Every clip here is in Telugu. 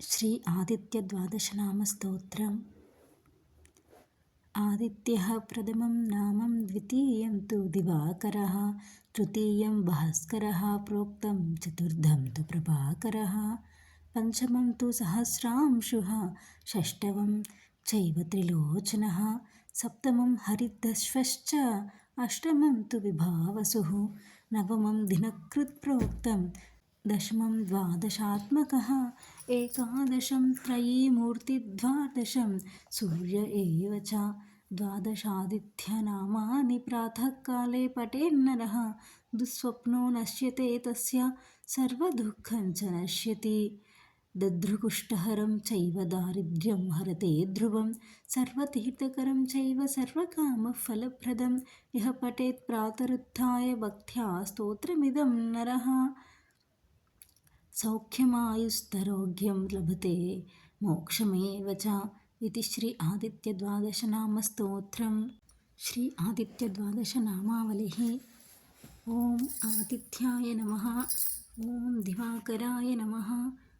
శ్రీ ఆదిత్య ద్వాదశనామ స్తోత్రం. ఆదిత్య ప్రథమం నామం ద్వితీయం తు దివాకర తృతీయం భాస్కర ప్రోక్తం చతుర్థం తు ప్రభాకర పంచమం తు సహస్రాంశు షష్టవం చైవ త్రిలోచన సప్తమం హరిదశ్వశ్చ అష్టమం తు విభావసు నవమం దినకృత్ ప్రోక్తం దశమం ద్వాదశాత్మక ఏకాదశం త్రయీమూర్తిద్వాదశం సూర్య ఏవ చ ద్వాదశాదిత్యనామాని ప్రాతకాలే పటేన్నర దుస్వప్నో నశ్యతే తస్య సర్వదుఃఖం చ నశ్యతి దదృకుష్టహరం చైవ దారిద్ర్యం హరతే ధ్రువం సర్వతీర్థకరం చైవ సర్వకామఫలప్రదం ఇహ పటేత్ ప్రాతరుత్య భక్త్యా స్తోత్రమిదం నరః సౌఖ్యమాయుస్తరోగ్యం లభతే మోక్షమేవ చ ఇది శ్రీ ఆదిత్య ద్వాదశనామ స్తోత్రం శ్రీ ఆదిత్య ఆదిత్యద్వాదశనామావళి. ఓం ఆదిత్యాయ నమ. ఓం దివాకరాయ నమ.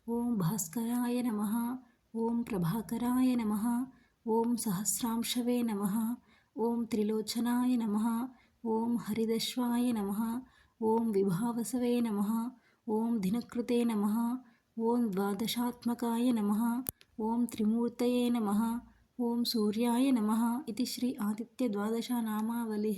ఓం భాస్కరాయ నమ. ఓం ప్రభాకరాయ నమ. ఓం సహస్రాంశవే నమ. ఓం త్రిలోచనాయ నమ. ఓం హరిదశ్వాయ నమ. ఓం విభావసవే నమ. ఓం దినకృతే నమ. ఓం ద్వాదశాత్మకాయ నమ. ఓం త్రిమూర్తయే నమ. ఓం సూర్యాయ నమ ఇది శ్రీ ఆదిత్య ద్వాదశ నామావళి.